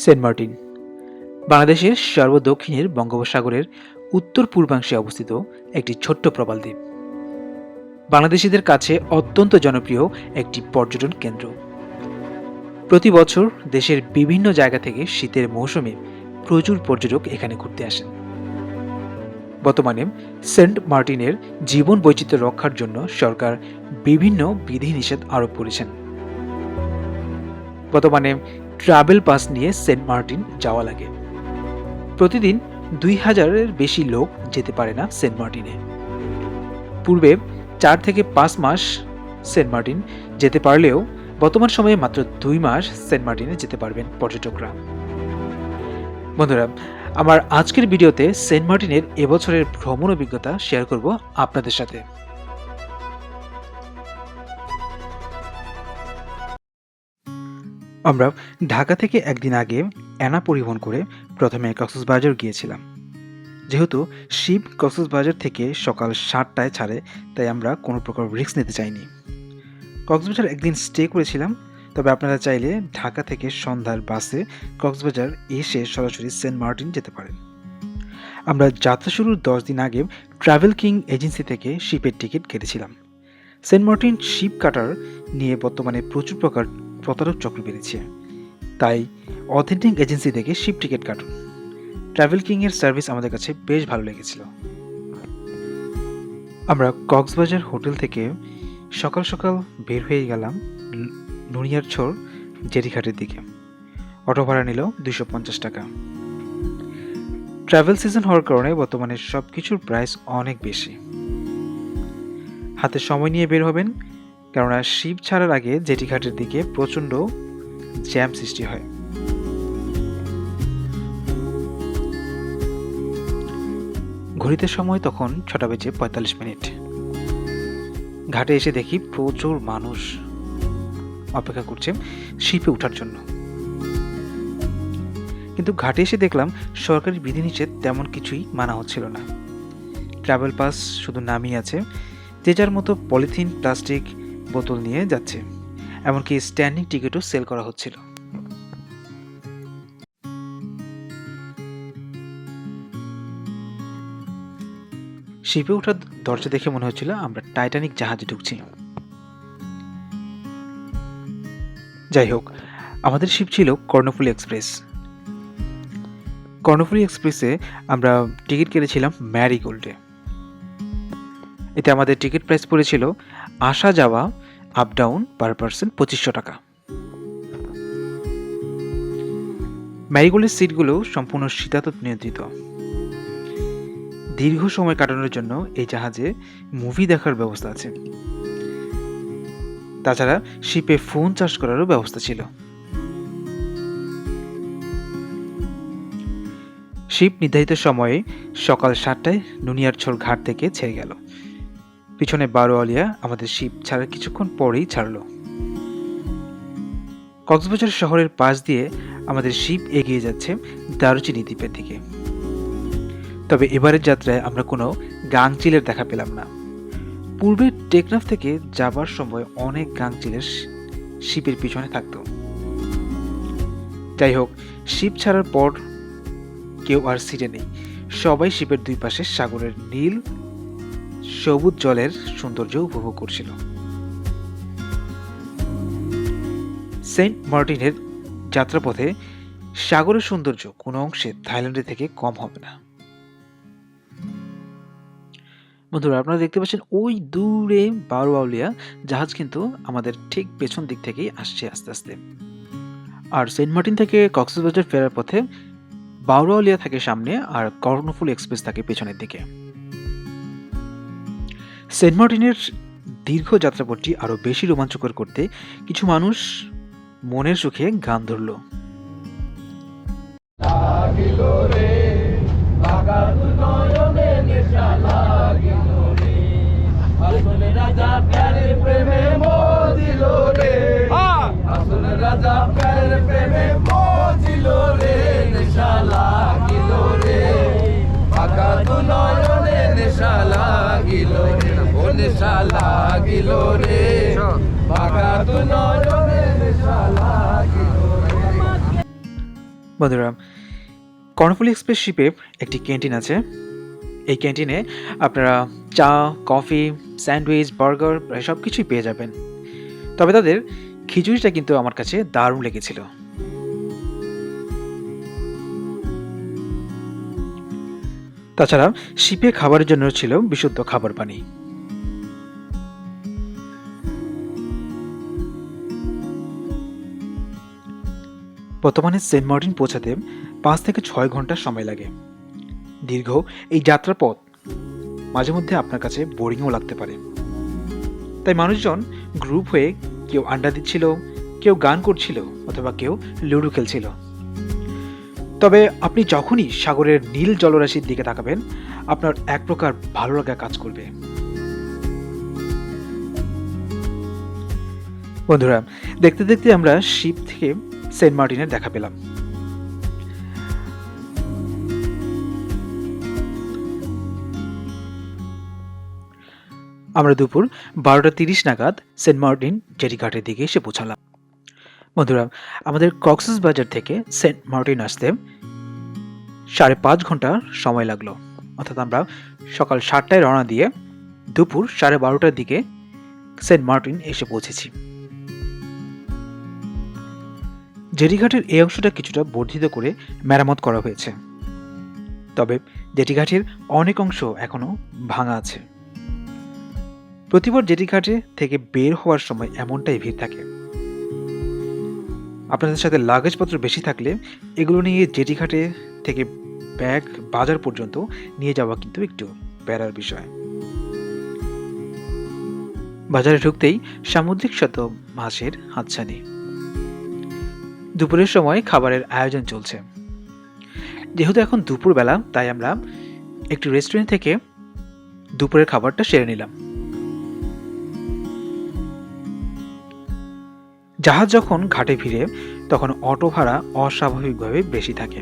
Saint Martin. বাংলাদেশের সর্বদক্ষিণের বঙ্গোপসাগরের উত্তর পূর্বাংশে অবস্থিত একটি ছোট্ট প্রবাল দ্বীপ। বাংলাদেশিদের কাছে অত্যন্ত জনপ্রিয় একটি পর্যটন কেন্দ্র। প্রতি বছর দেশের বিভিন্ন জায়গা থেকে শীতের মৌসুমে প্রচুর পর্যটক এখানে ঘুরতে আসেন। বর্তমানে সেন্ট মার্টিনের জীবন বৈচিত্র্য রক্ষার জন্য সরকার বিভিন্ন বিধিনিষেধ আরোপ করেছেন। বর্তমানে ট্রাভেল পাস নিয়ে সেন্ট মার্টিন যাওয়া লাগে। প্রতিদিন দুই হাজারের বেশি লোক যেতে পারে না সেন্ট মার্টিনে। পূর্বে চার থেকে পাঁচ মাস সেন্ট মার্টিন যেতে পারলেও বর্তমান সময়ে মাত্র দুই মাস সেন্ট মার্টিনে যেতে পারবেন পর্যটকরা। বন্ধুরা, আমার আজকের ভিডিওতে সেন্ট মার্টিনের এবছরের ভ্রমণ অভিজ্ঞতা শেয়ার করব আপনাদের সাথে। আমরা ঢাকা থেকে একদিন আগে অ্যানা পরিবহন করে প্রথমে কক্সবাজার গিয়েছিলাম। যেহেতু শিব কক্সবাজার থেকে সকাল সাতটায় ছাড়ে, তাই আমরা কোনো প্রকার রিস্ক নিতে চাইনি। কক্সবাজার একদিন স্টে করেছিলাম, তবে আপনারা চাইলে ঢাকা থেকে সন্ধ্যার বাসে কক্সবাজার এসে সরাসরি সেন্ট মার্টিন যেতে পারেন। আমরা যাত্রা শুরুর দশ দিন আগে ট্রাভেল কিং এজেন্সি থেকে শিপের টিকিট কেটেছিলাম। সেন্ট মার্টিন শিপ কাটার নিয়ে বর্তমানে প্রচুর প্রকার প্রতারক চক্র বেড়েছে তাই অথেন্টিক এজেন্সি থেকে শিপ টিকিট কাটুন। ট্রাভেল কিংয়ের সার্ভিস আমাদের কাছে বেশ ভালো লেগেছিল। আমরা কক্সবাজার হোটেল থেকে সকাল সকাল বের হয়ে গেলাম নুনিয়ার ছোর জেরিঘাটের দিকে। অটো ভাড়া নিল দুশো পঞ্চাশ টাকা। ট্রাভেল সিজন হওয়ার কারণে বর্তমানে সব কিছুর প্রাইস অনেক বেশি। হাতে সময় নিয়ে বের হবেন কেননা শিপ ছাড়ার আগে জেটিঘাটের দিকে প্রচণ্ড জ্যাম সৃষ্টি হয়। ঘড়িতে সময় তখন ছটা বেজে পঁয়তাল্লিশ মিনিট। ঘাটে এসে দেখি প্রচুর মানুষ অপেক্ষা করছে শিপে ওঠার জন্য। কিন্তু ঘাটে এসে দেখলাম সরকারি বিধিনিষেধ তেমন কিছুই মানা হচ্ছিল না। ট্রাভেল পাস শুধু নামই আছে, যে যার মতো পলিথিন, প্লাস্টিক বোতল নিয়ে যাচ্ছে। এমনকি স্ট্যান্ডিং টিকিটও সেল করা হচ্ছিল। শিপে ওঠার দরজা দেখে মনে হচ্ছিল আমরা টাইটানিক জাহাজে ঢুকছি। যাই হোক, আমাদের শিপ ছিল কর্ণফুলি এক্সপ্রেস। কর্ণফুলি এক্সপ্রেসে আমরা টিকিট কেটেছিলাম ম্যারিগোল্ডে এতে আমাদের টিকিট প্রাইস পড়েছিল, আসা যাওয়া আপ ডাউন পার পার্সন পঁচিশশো টাকা। ম্যারিগোল্ডের সিটগুলো সম্পূর্ণ শীতাতপ নিয়ন্ত্রিত। দীর্ঘ সময় কাটানোর জন্য এই জাহাজে মুভি দেখার ব্যবস্থা আছে। তাছাড়া শিপে ফোন চার্জ করারও ব্যবস্থা ছিল। শিপ নির্ধারিত সময়ে সকাল সাতটায় নুনিয়ারছড় ঘাট থেকে ছেড়ে গেল। পিছনে বারোয়ালিয়া আমাদের শিপ ছাড়ার কিছুক্ষণ পরেই ছাড়লো। কক্সবাজার শহরের পাশ দিয়ে আমাদের শিপ এগিয়ে যাচ্ছে দারুচিনি দ্বীপের দিকে। তবে এবারের যাত্রায় আমরা কোনো গাংচিলের দেখা পেলাম না। পূর্বে টেকনাফ থেকে যাবার সময় অনেক গাংচিলের শিপের পিছনে থাকত। যাই হোক শিপ ছাড়ার পর কেউ আর সিটে নেই। সবাই শিপের দুই পাশে সাগরের নীল সবুজ জলের সৌন্দর্য উপভোগ করছিল। সেন্ট মার্টিনের যাত্রাপথে সাগরের সৌন্দর্য কোনো অংশে থাইল্যান্ডের থেকে কম হবে না। বন্ধুরা, আপনারা দেখতে পাচ্ছেন ওই দূরে বারোয়াউলিয়া জাহাজ কিন্তু আমাদের ঠিক পেছন দিক থেকেই আসছে আস্তে আস্তে। আর সেন্ট মার্টিন থেকে কক্সবাজার ফেরার পথে বাউরাউলিয়া থাকে সামনে আর কর্ণফুল এক্সপ্রেস থাকে পেছনের দিকে। সেন্ট মার্টিনের দীর্ঘ যাত্রাপথটি আরও বেশি রোমাঞ্চকর করতে কিছু মানুষ মনের সুখে গান ধরল। রে নয়নে নেশা লাগিল রে। নেশা লাগিল রে। নয়নে নেশা লাগিল বন্ধুরা কর্ণফুলি এক্সপ্রেস শিপে একটি ক্যান্টিন আছে। এই ক্যান্টিনে আপনারা চা কফি স্যান্ডউইচ বার্গার প্রায় সব কিছুই পেয়ে যাবেন। তবে তাদের খিচুড়িটা কিন্তু আমার কাছে দারুণ লেগেছিল। তাছাড়া শিপে খাবারের জন্য ছিল বিশুদ্ধ খাবার পানি। বর্তমানে সেন্ট মার্টিন পৌঁছাতে পাঁচ থেকে ছয় ঘণ্টা সময় লাগে। দীর্ঘ এই যাত্রা পথ মাঝে মধ্যে আপনার কাছে বোরিংও লাগতে পারে। তাই মানুষজন গ্রুপ হয়ে কেউ আড্ডা দিচ্ছিল, কেউ গান করছিল অথবা কেউ লুডো খেলছিল। তবে আপনি যখনই সাগরের নীল জলরাশির দিকে তাকাবেন, আপনার এক প্রকার ভালো লাগা কাজ করবে। বন্ধুরা, দেখতে দেখতে আমরা শিপ থেকে সেন্ট মার্টিনের দেখা পেলাম। আমরা দুপুর বারোটা তিরিশ নাগাদ সেন্ট মার্টিন জেরিঘাটের দিকে এসে পৌঁছালাম। বন্ধুরা, আমাদের কক্সেস বাজার থেকে সেন্ট মার্টিন আসতে সাড়ে পাঁচ ঘণ্টা সময় লাগল। অর্থাৎ আমরা সকাল সাতটায় রওনা দিয়ে দুপুর সাড়ে বারোটার দিকে সেন্ট মার্টিন এসে পৌঁছেছি। জেটিঘাটের এই অংশটা কিছুটা বর্ধিত করে মেরামত করা হয়েছে। তবে জেটিঘাটের অনেক অংশ এখনও ভাঙা আছে। প্রতিবার জেটিঘাটে থেকে বের হওয়ার সময় এমনটাই ভিড় থাকে। আপনাদের সাথে লাগেজপত্র বেশি থাকলে এগুলো নিয়ে জেটিঘাটে থেকে ব্যাগ বাজার পর্যন্ত নিয়ে যাওয়া কিন্তু একটু প্যারার বিষয়। বাজারে ঢুকতেই সামুদ্রিক শত মাছের হাতছানি। দুপুরের সময় খাবারের আয়োজন চলছে। যেহেতু এখন দুপুরবেলা, তাই আমরা একটি রেস্টুরেন্ট থেকে দুপুরের খাবারটা সেরে নিলাম। জাহাজ যখন ঘাটে ফিরে, তখন অটো ভাড়া অস্বাভাবিকভাবে বেশি থাকে।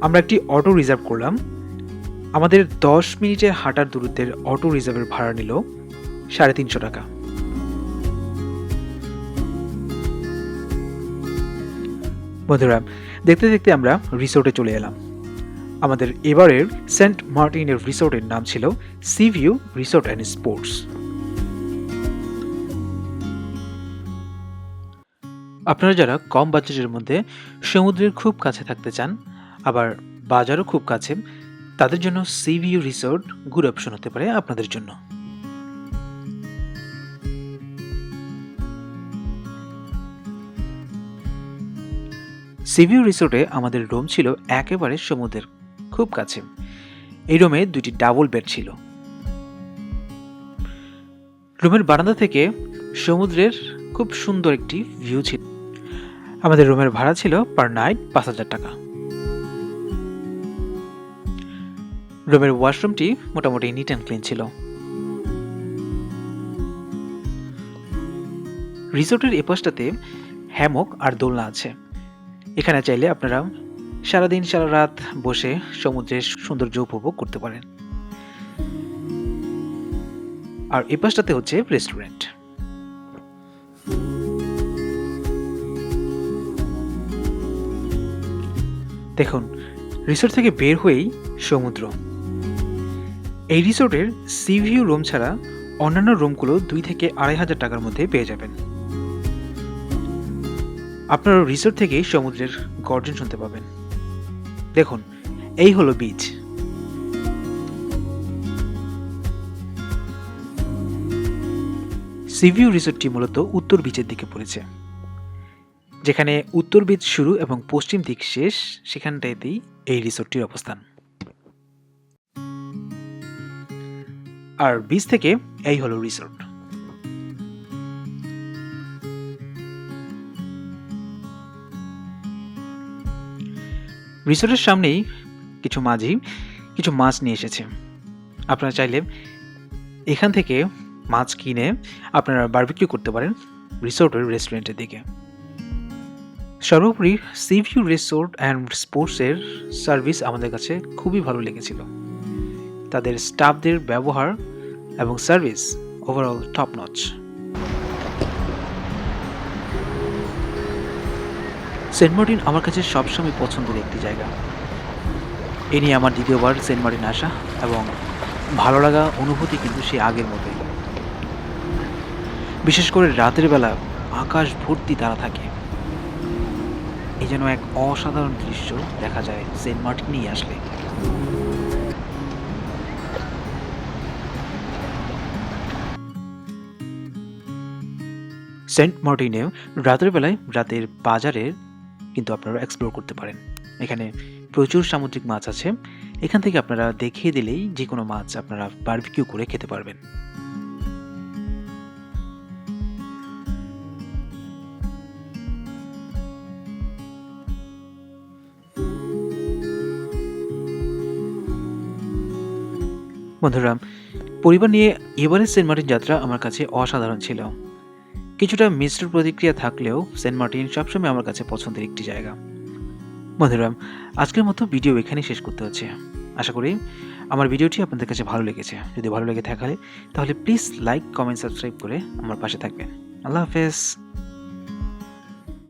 আমরা একটি অটো রিজার্ভ করলাম। আমাদের দশ মিনিটের হাঁটার দূরত্বের অটো রিজার্ভের ভাড়া নিল সাড়ে তিনশো টাকা। বন্ধুরা, দেখতে দেখতে আমরা রিসোর্টে চলে এলাম। আমাদের এবারের সেন্ট মার্টিনের রিসোর্টের নাম ছিল sea view resort and sports. আপনারা যারা কম বাজেটের মধ্যে সমুদ্রের খুব কাছে থাকতে চান, আবার বাজারও খুব কাছে, তাদের জন্য sea view resort good option হতে পারে আপনাদের জন্য। সিভিউ রিসোর্টে আমাদের রুম ছিল একেবারে সমুদ্রের, খুব কাছে। এই রুমে দুটি ডাবল বেড ছিল। রুমের বারান্দা থেকে সমুদ্রের খুব সুন্দর একটি ভিউ ছিল। আমাদের রুমের ভাড়া ছিল পার নাইট পাঁচ হাজার টাকা। রুমের ওয়াশরুমটি মোটামুটি নিট অ্যান্ড ক্লিন ছিল। রিসোর্টের এপাশটাতে হ্যামক আর দোলনা আছে। এখানে চাইলে আপনারা সারাদিন সারা রাত বসে সমুদ্রের সৌন্দর্য উপভোগ করতে পারেন। আর এ পাশটাতে হচ্ছে রেস্টুরেন্ট দেখুন রিসোর্ট থেকে বের হয়েই সমুদ্র। এই রিসোর্টের সিভিউ রুম ছাড়া অন্যান্য রুমগুলো দুই থেকে আড়াই হাজার টাকার মধ্যে পেয়ে যাবেন। আপনারা রিসোর্ট থেকেই সমুদ্রের গর্জন শুনতে পাবেন। দেখুন, এই হলো বিচ সিভিউ রিসোর্টটি মূলত উত্তর বীচের দিকে পড়েছে। যেখানে উত্তর বিচ শুরু এবং পশ্চিম দিক শেষ, সেখানটাতেই এই রিসোর্টটির অবস্থান। আর বিচ থেকে এই হলো রিসোর্ট রিসোর্টের সামনেই কিছু মাঝি, কিছু মাছ নিয়ে এসেছে। আপনারা চাইলে এখান থেকে মাছ কিনে আপনারা বারবিকিউ করতে পারেন রিসোর্টের রেস্টুরেন্টের দিকে। সর্বোপরি সিভিউ রিসোর্ট অ্যান্ড স্পোর্টসের সার্ভিস আমাদের কাছে খুবই ভালো লেগেছিল। তাদের স্টাফদের ব্যবহার এবং service overall top notch Saint Martin আমার কাছে সবসময় পছন্দের একটি জায়গা। এ নিয়ে আমার দ্বিতীয়বার সেন্ট মার্টিন আসা এবং ভালো লাগা অনুভূতি কিন্তু সে আগের মতোই। বিশেষ করে রাতের বেলা আকাশ ভর্তি তারা থাকে। এই যেন এক অসাধারণ দৃশ্য দেখা যায় সেন্ট মার্টিনেই আসলে। সেন্ট মার্টিনেও রাতের বেলায় রাতের বাজারের কিন্তু আপনারা এক্সপ্লোর করতে পারেন। এখানে প্রচুর সামুদ্রিক মাছ আছে। এখান থেকে আপনারা দেখিয়ে দিলেই যে কোনো মাছ আপনারা বারবিকিউ করে খেতে পারবেন। বন্ধুরা, পরিবার নিয়ে এবারের সেন্ট মার্টিন যাত্রা আমার কাছে অসাধারণ ছিল। কিছুটা মিশ্র প্রতিক্রিয়া থাকলেও সেন্ট মার্টিন সবসময় আমার কাছে পছন্দের একটি জায়গা। বন্ধুরা, আজকের মতো ভিডিও এখানেই শেষ করতে হচ্ছে। আশা করি আমার ভিডিওটি আপনাদের কাছে ভালো লেগেছে। যদি ভালো লেগে থাকলে তাহলে প্লিজ লাইক, কমেন্ট, সাবস্ক্রাইব করে আমার পাশে থাকবেন। আল্লাহ হাফেজ।